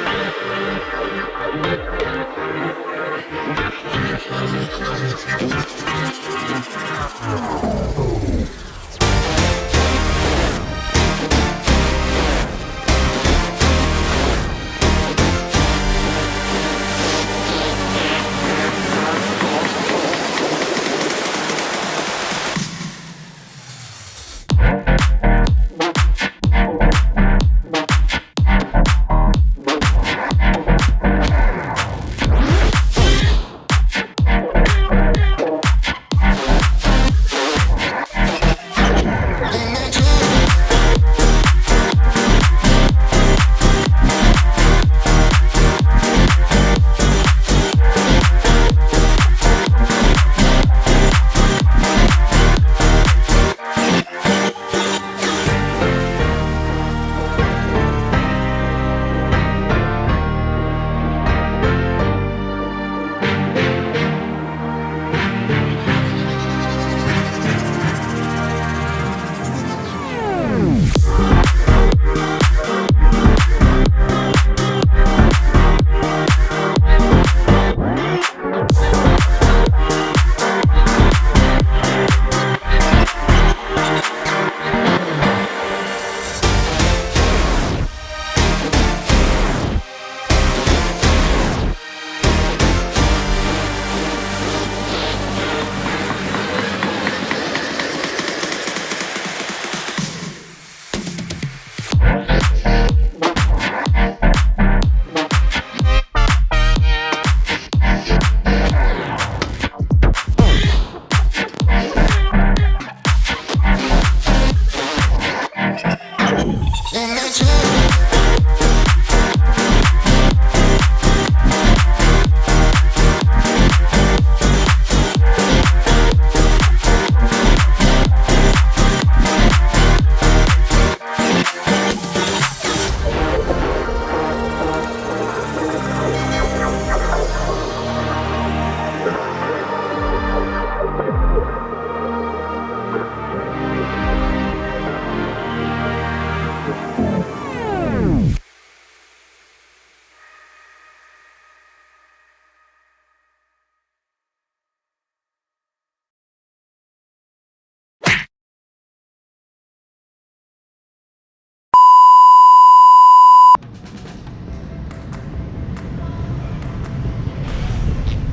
Oh.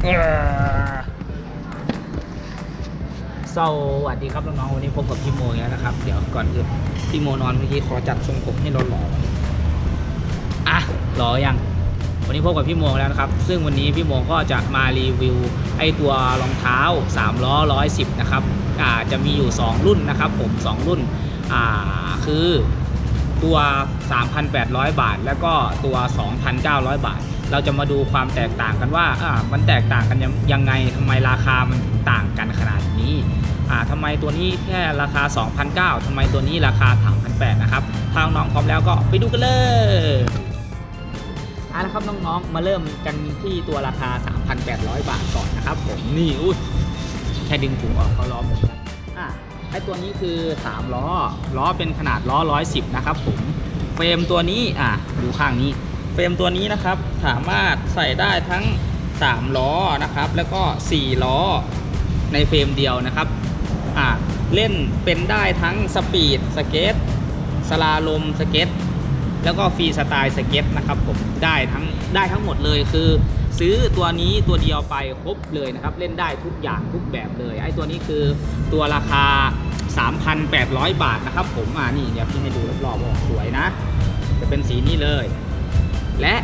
สวัสดีครับน้องๆวันนี้พบกับพี่โมแล้วนะครับ เดี๋ยวก่อนอื่นพี่โมนอนเมื่อกี้ขอจัดทรงผมให้หล่อๆอะหล่อยังวันนี้พบกับพี่โมแล้วนะครับ ซึ่งวันนี้พี่โมก็จะมารีวิวไอตัวรองเท้า3ล้อ110 นะครับอ่าจะมีอยู่ 2 รุ่นนะครับ ผม 2 รุ่นอ่าคือตัว 3,800 บาท แล้วก็ตัว 2,900 บาท เราจะมาดูความแตกต่างกันว่าอ่ามันแตกต่างกันยังไงทำไมราคามันต่างกันขนาดนี้อ่าทำไมตัวนี้แค่ราคา2,900ทำไมตัวนี้ราคา3,800นะครับถ้าน้องพร้อมแล้วก็ไปดูกันเลยเอาละครับน้องๆมาเริ่มกันที่ตัวราคา 3,800 บาทก่อนนะครับผมนี่อุ้ยแค่ดึงถุงออกก็ล้อหมดแล้วอะไอตัวนี้คือ3ล้อล้อเป็นขนาดล้อ 110 นะครับผมเฟรมตัวนี้อะดูข้างนี้ เฟรมตัวนี้นะครับสามารถใส่ได้ทั้ง 3 ล้อนะครับ แล้วก็ 4 ล้อในเฟรมเดียวนะครับอะเล่นเป็นได้ทั้งสปีดสเก็ตสลาลมสเก็ตแล้วก็ฟรีสไตล์สเก็ตนะครับผมได้ทั้งได้ทั้งหมดเลยคือ ซื้อตัวนี้ตัวเดียวไปครบเลยนะครับ เล่นได้ทุกอย่างทุกแบบเลยไอ้ตัวนี้คือตัวราคา 3,800 บาทนะครับ ผมอ่านี่เดี๋ยวพี่ให้ดูรอบๆสวยนะ จะเป็นสีนี้เลย และ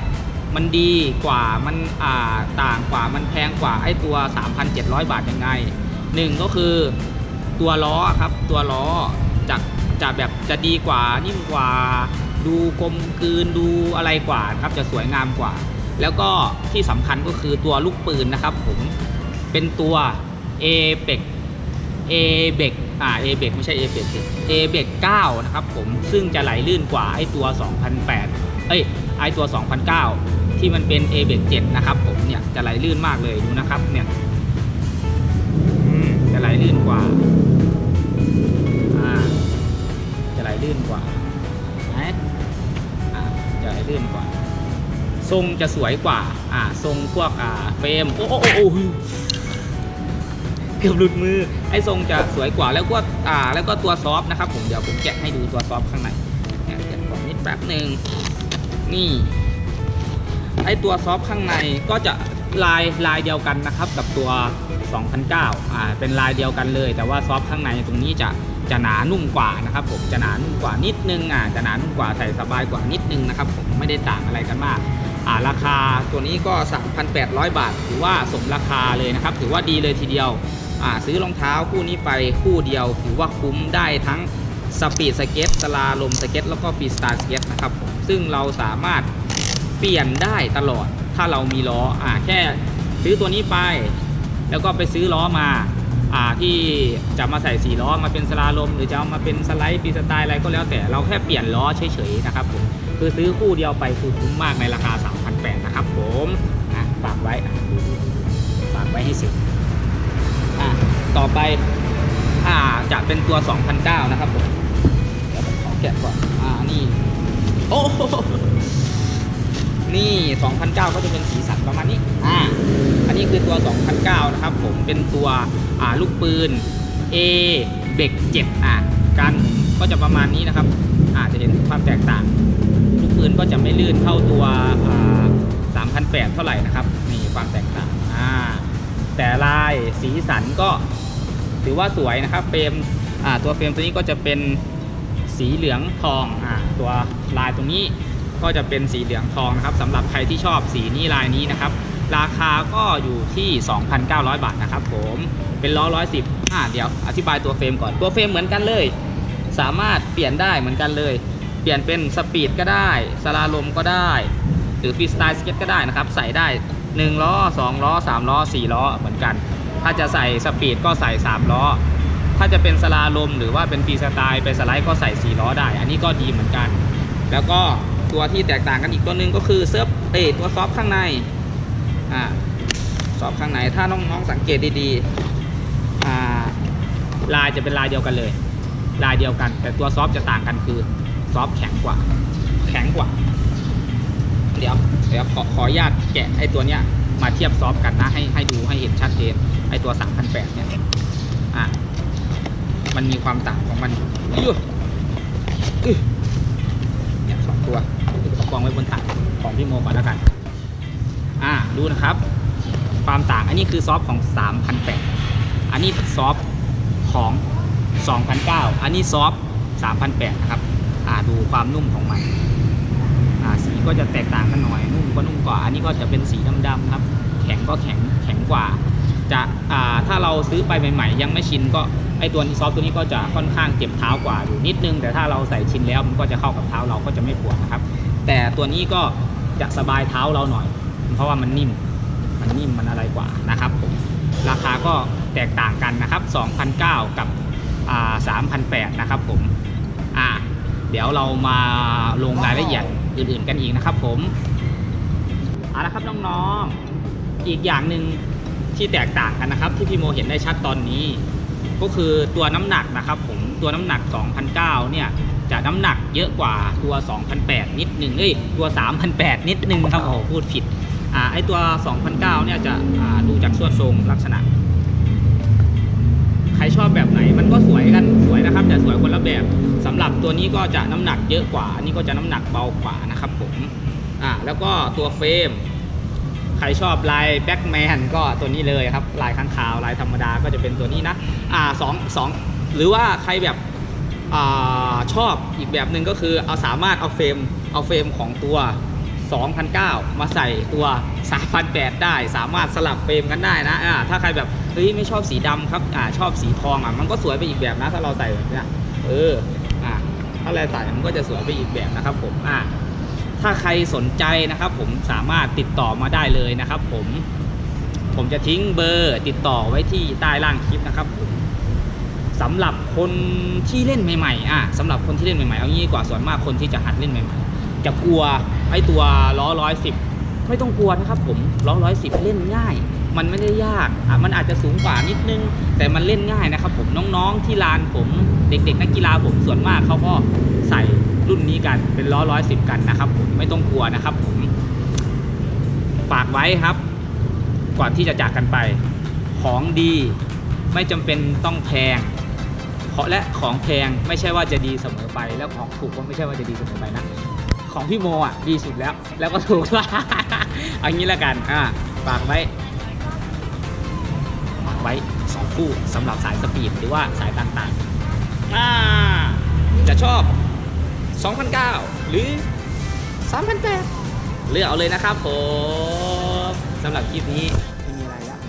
มันดีกว่ามันอ่าต่างกว่ามันแพงกว่าไอ้ตัว 3,700 บาทยังไงหนึ่งก็คือตัวล้อครับตัวล้อจากจะแบบจะดีกว่านิ่มกว่าดูกลมกลืนดูอะไรกว่าครับจะสวยงามกว่า แล้วก็ที่สำคัญก็คือตัวลูกปืนนะครับ ผมเป็นตัว a p e c a b e c อ่า a b e c ไม่ใช่ a b e c a b e c 9นะครับผมซึ่งจะไหลลื่นกว่าไอตัว 2008 เอ้ยไอตัว 2009 ที่มันเป็น a b e 7นะครับผมเนี่ยจะไหลลื่นมากเลยดูนะครับเนี่ยจะไหลลื่นกว่าจะไหลลื่นกว่าไหนอะจะให้ลื่นกว่า ทรงจะสวยกว่า อ่า ทรงพวกอ่าเฟรมโอ้โอ้โอ้โอเกือบหลุดมือ ไอ้ทรงจะสวยกว่าแล้วก็อ่า แล้วก็ตัวซอฟต์นะครับผมเดี๋ยวผมแกะให้ดูตัวซอฟต์ข้างในแกะก่อนนิดแป๊บหนึ่ง นี่ ไอตัวซอฟข้างในก็จะลายลายเดียวกันนะครับ กับตัว 2009อ่าเป็นลายเดียวกันเลย แต่ว่าซอฟข้างในตรงนี้จะจะหนานุ่มกว่านะครับ ผมจะหนานุ่มกว่านิดนึงอ่าจะหนานุ่มกว่าใส่สบายกว่านิดนึงนะครับ ผมไม่ได้ต่างอะไรกันมากอ่าราคาตัวนี้ก็ 3,800 บาท ถือว่าสมราคาเลยนะครับ ถือว่าดีเลยทีเดียวอ่าซื้อรองเท้าคู่นี้ไปคู่เดียว ถือว่าคุ้มได้ทั้งสปีดสเก็ตสลาลมสเก็ตแล้วก็ฟีสไตล์สเก็ตนะครับผม ซึ่งเราสามารถเปลี่ยนได้ตลอด ถ้าเรามีล้ออ่าแค่ซื้อตัวนี้ไป แล้วก็ไปซื้อล้อมาอ่าที่จะมาใส่สีล้อมาเป็นสลาลม หรือจะเอามาเป็นสไลด์ฟรีสไตล์อะไรก็แล้วแต่เราแค่เปลี่ยนล้อเฉยๆนะครับผมคือซื้อคู่เดียวไปคือคุ้มมากในราคา 3,800นะครับผมนะฝากไว้ฝากไว้ให้เสร็จอะต่อไปอ่าจะเป็นตัว2,009นะครับผมเดี๋ยวผมขอแกะก่อนอ่านี่ โอ้โหนี่ 2009 ก็จะเป็นสีสันประมาณนี้ อ่า อันนี้คือตัว 2009 นะครับ ผม เป็นตัว อ่า ลูกปืน A เบก7อ่า การหมุนก็จะประมาณนี้นะครับอ่าจะเห็นความแตกต่าง ลูกปืนก็จะไม่ลื่นเท่าตัว อ่า 3,800 เท่าไหร่นะครับ นี่ความแตกต่าง อ่า แต่ลายสีสันก็ถือว่าสวยนะครับ เฟรม อ่า ตัวเฟรมตัวนี้ก็จะเป็น สีเหลืองทองอ่าตัวลายตรงนี้ก็จะเป็นสีเหลืองทองนะครับสำหรับใครที่ชอบสีนี้ลายนี้นะครับ ราคาก็อยู่ที่ 2,900 บาทนะครับผมเป็นล้อ110อ่าเดี๋ยวอธิบายตัวเฟรมก่อนตัวเฟรมเหมือนกันเลย สามารถเปลี่ยนได้เหมือนกันเลย เปลี่ยนเป็นสปีดก็ได้สลาลมก็ได้ หรือฟรีสไตล์สเก็ตก็ได้นะครับ ใส่ได้ 1 ล้อ 2 ล้อ 3 ล้อ 4 ล้อเหมือนกัน ถ้าจะใส่สปีดก็ใส่ 3 ล้อ ถ้าจะเป็นสลาลมหรือว่าเป็นฟีสไตล์ไปสไลด์ก็ใส่4ล้อได้ อันนี้ก็ดีเหมือนกัน แล้วก็ตัวที่แตกต่างกันอีกตัวหนึ่งก็คือเซิร์ฟเอตัวซอฟข้างในอ่าซอฟข้างในถ้าน้องๆสังเกตดีๆอ่าลายจะเป็นลายเดียวกันเลย ลายเดียวกัน แต่ตัวซอฟจะต่างกันคือซอฟแข็งกว่า แข็งกว่า เดี๋ยวเดี๋ยวขอขออนุญาตแกะไอ้ตัวเนี้ยมาเทียบซอฟกันนะให้ให้ดูให้เห็นชัดเจนไอ้ตัว3,800เนี่ยอะ มันมีความต่างของมันอยู่อื้ออื้อเนี่ยสองตัวเอากองไว้บนตักของพี่โมก่อนแล้วกัน อ่าดูนะครับ ความต่างอันนี้คือซอฟของ3,800อันนี้ซอฟของ2,900อันนี้ซอฟ3,800นะครับ อ่าดูความนุ่มของมัน อ่าสีก็จะแตกต่างกันหน่อยนุ่มก็นุ่มกว่า อันนี้ก็จะเป็นสีดำๆครับ แข็งก็แข็งแข็งกว่า จะอ่าถ้าเราซื้อไปใหม่ ๆ ยังไม่ชินก็ไอตัวนี้ซอฟต์ตัวนี้ก็จะค่อนข้างเจ็บเท้ากว่าอยู่นิดนึง แต่ถ้าเราใส่ชินแล้วมันก็จะเข้ากับเท้าเราก็จะไม่ปวดนะครับ แต่ตัวนี้ก็จะสบายเท้าเราหน่อย เพราะว่ามันนิ่มมันนิ่มมันอะไรกว่านะครับผมราคาก็แตกต่างกันนะครับ2,009กับอ่า3,800นะครับผมอ่าเดี๋ยวเรามาลงรายละเอียดอื่นๆกันอีกนะครับผมเอาละครับน้องๆอีกอย่างหนึ่ง ที่แตกต่างกันนะครับ ที่พี่โมเห็นได้ชัดตอนนี้ ก็คือตัวน้ำหนักนะครับ ผมตัวน้ำหนัก 2,009 เนี่ยจะน้ำหนักเยอะกว่าตัว2,008 นิดนึงเอ้ยตัว3,008 นิดนึงครับโอ้โหพูดผิดอ่าไอตัว2,009 เนี่ยจะอ่าดูจากส่วนทรงลักษณะ ใครชอบแบบไหนมันก็สวยกันสวยนะครับ แต่สวยคนละแบบสำหรับตัวนี้ก็จะน้ำหนักเยอะกว่า อันนี้ก็จะน้ำหนักเบากว่านะครับผมอ่าแล้วก็ตัวเฟรม ใครชอบลายแบ็กแมนก็ตัวนี้เลยครับลายข้างขาวลายธรรมดาก็จะเป็นตัวนี้นะอ่าสองสองหรือว่าใครแบบอ่าชอบอีกแบบหนึ่งก็คือเอาสามารถเอาเฟรมเอาเฟรมของตัว 2,009 มาใส่ตัว3,800ได้สามารถสลับเฟรมกันได้นะอ่าถ้าใครแบบเฮ้ยไม่ชอบสีดำครับอ่าชอบสีทองอะมันก็สวยไปอีกแบบนะถ้าเราใส่แบบเนี้ยเอออ่าถ้าเราใส่มันก็จะสวยไปอีกแบบนะครับผมอ่า ถ้าใครสนใจนะครับผมสามารถติดต่อมาได้เลยนะครับผมผมจะทิ้งเบอร์ติดต่อไว้ที่ใต้ล่างคลิปนะครับผมสำหรับคนที่เล่นใหม่ๆอะสำหรับคนที่เล่นใหม่ๆเอางี้กว่าส่วนมากคนที่จะหัดเล่นใหม่ๆ จะกลัวไอ้ตัวล้อร้อยสิบไม่ต้องกลัวนะครับผมล้อร้อยสิบเล่นง่าย มันไม่ได้ยากอะมันอาจจะสูงกว่านิดนึง แต่มันเล่นง่ายนะครับผมน้องๆที่ลานผมเด็กๆนักกีฬาผมส่วนมากเขาก็ใส่ รุ่นนี้กันเป็นล้อร้อยสิบกันนะครับผมไม่ต้องกลัวนะครับผมฝากไว้ครับ ก่อนที่จะจากกันไป ของดีไม่จำเป็นต้องแพงเพราะและของแพงไม่ใช่ว่าจะดีเสมอไป แล้วของถูกก็ไม่ใช่ว่าจะดีเสมอไปนะของพี่โมอะดีสุดแล้ว แล้วก็ถูกด้วยเอางี้ละกันอ่าฝากไว้ฝากไว้สองคู่สำหรับสายสปีดหรือว่าสายต่างๆอ่าจะชอบ 2,009หรือ3,008เลือกเอาเลยนะครับผมสำหรับคลิปนี้ไม่มีอะไรแล้ว